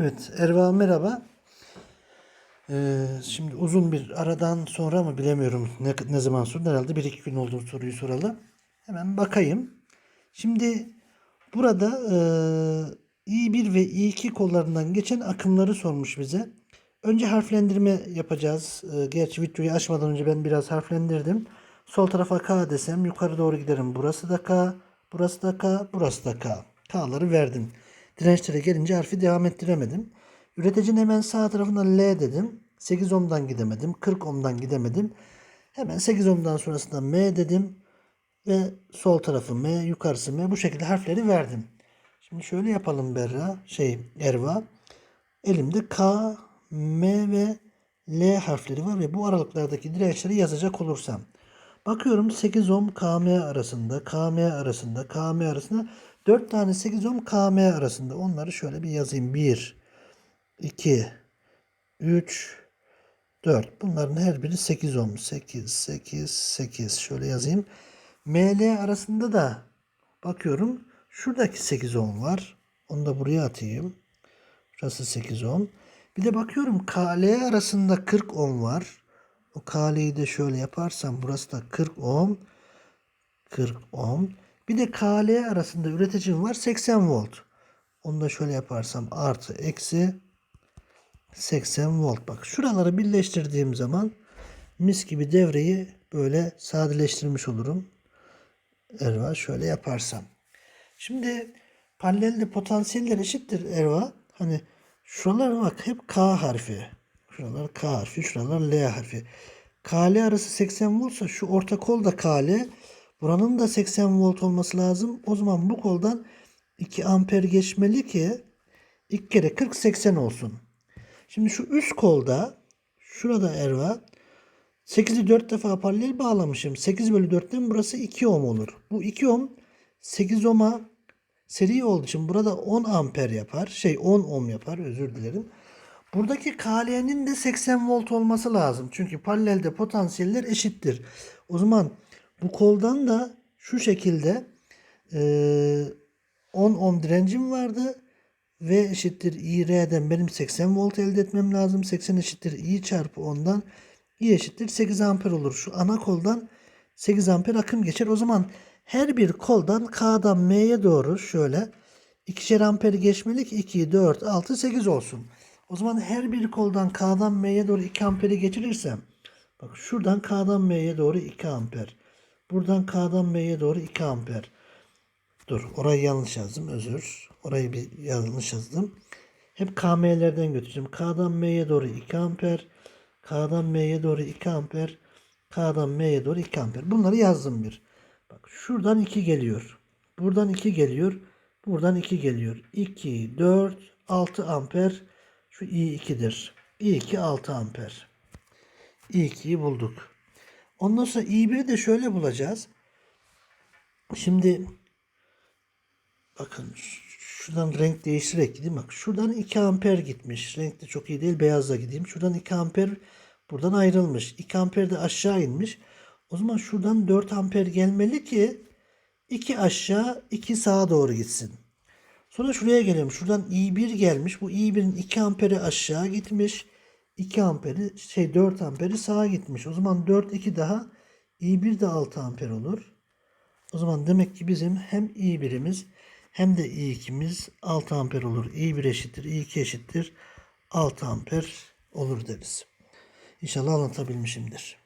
Evet, Erva merhaba. Ee, şimdi uzun bir aradan sonra mı bilemiyorum ne, ne zaman sonra herhalde bir iki gün oldu soruyu soralı. Hemen bakayım. Şimdi burada e, i1 ve i2 kollarından geçen akımları sormuş bize. Önce harflendirme yapacağız. E, gerçi videoyu açmadan önce ben biraz harflendirdim. Sol tarafa K desem yukarı doğru giderim. Burası da K, burası da K, burası da K. K'ları verdim. Dirençlere gelince harfi devam ettiremedim. Üreticinin hemen sağ tarafına L dedim. 8 ohm'dan gidemedim. 40 ohm'dan gidemedim. Hemen 8 ohm'dan sonrasında M dedim. Ve sol tarafı M, yukarısı M. Bu şekilde harfleri verdim. Şimdi şöyle yapalım Berra. Şey Erva. Elimde K, M ve L harfleri var ve bu aralıklardaki dirençleri yazacak olursam. Bakıyorum 8 ohm KM arasında, KM arasında, KM arasında 4 tane 8 ohm KM arasında. Onları şöyle bir yazayım. 1, 2, 3, 4. Bunların her biri 8 ohm. 8, 8, 8. Şöyle yazayım. ML arasında da bakıyorum. Şuradaki 8 ohm var. Onu da buraya atayım. Burası 8 ohm. Bir de bakıyorum KL arasında 40 ohm var. O KL'yi de şöyle yaparsam burası da 40 ohm. 40 ohm. Bir de KL arasında üreticim var 80 volt. Onu da şöyle yaparsam artı eksi 80 volt. Bak şuraları birleştirdiğim zaman mis gibi devreyi böyle sadeleştirmiş olurum. Erva şöyle yaparsam. Şimdi paralelde potansiyeller eşittir Erva. Hani şuralar bak hep K harfi. Şuralar K harfi, şuralar L harfi. KL arası 80 voltsa şu orta kol da KL. Buranın da 80 volt olması lazım. O zaman bu koldan 2 amper geçmeli ki 2 kere 40 80 olsun. Şimdi şu üst kolda şurada Erva 8'i 4 defa paralel bağlamışım. 8 bölü 4'ten burası 2 ohm olur. Bu 2 ohm 8 ohm'a seri olduğu için burada 10 amper yapar. Şey 10 ohm yapar özür dilerim. Buradaki KL'nin de 80 volt olması lazım. Çünkü paralelde potansiyeller eşittir. O zaman bu koldan da şu şekilde eee 10 ohm direncim vardı. V eşittir IR'den benim 80 volt elde etmem lazım. 80 eşittir I çarpı 10'dan I eşittir 8 amper olur. Şu ana koldan 8 amper akım geçer. O zaman her bir koldan K'dan M'ye doğru şöyle ikişer amper geçmeli ki 2, 4, 6, 8 olsun. O zaman her bir koldan K'dan M'ye doğru 2 amperi geçirirsem bak şuradan K'dan M'ye doğru 2 amper. Buradan K'dan M'ye doğru 2 amper. Dur orayı yanlış yazdım özür. Orayı bir yanlış yazdım. Hep KM'lerden götüreceğim. K'dan M'ye doğru 2 amper. K'dan M'ye doğru 2 amper. K'dan M'ye doğru 2 amper. Bunları yazdım bir. Bak şuradan 2 geliyor. Buradan 2 geliyor. Buradan 2 geliyor. 2, 4, 6 amper. Şu I2'dir. I2 6 amper. I2'yi bulduk. Ondan sonra I1'i de şöyle bulacağız. Şimdi bakın şuradan renk değiştirerek gideyim. Bak şuradan 2 amper gitmiş. Renk de çok iyi değil. Beyazla gideyim. Şuradan 2 amper buradan ayrılmış. 2 amper de aşağı inmiş. O zaman şuradan 4 amper gelmeli ki 2 aşağı 2 sağa doğru gitsin. Sonra şuraya geliyorum. Şuradan I1 gelmiş. Bu I1'in 2 amperi aşağı gitmiş. 2 amperi şey 4 amperi sağa gitmiş. O zaman 4 2 daha I1 de 6 amper olur. O zaman demek ki bizim hem I1'imiz hem de I2'miz 6 amper olur. I1 eşittir, I2 eşittir 6 amper olur deriz. İnşallah anlatabilmişimdir.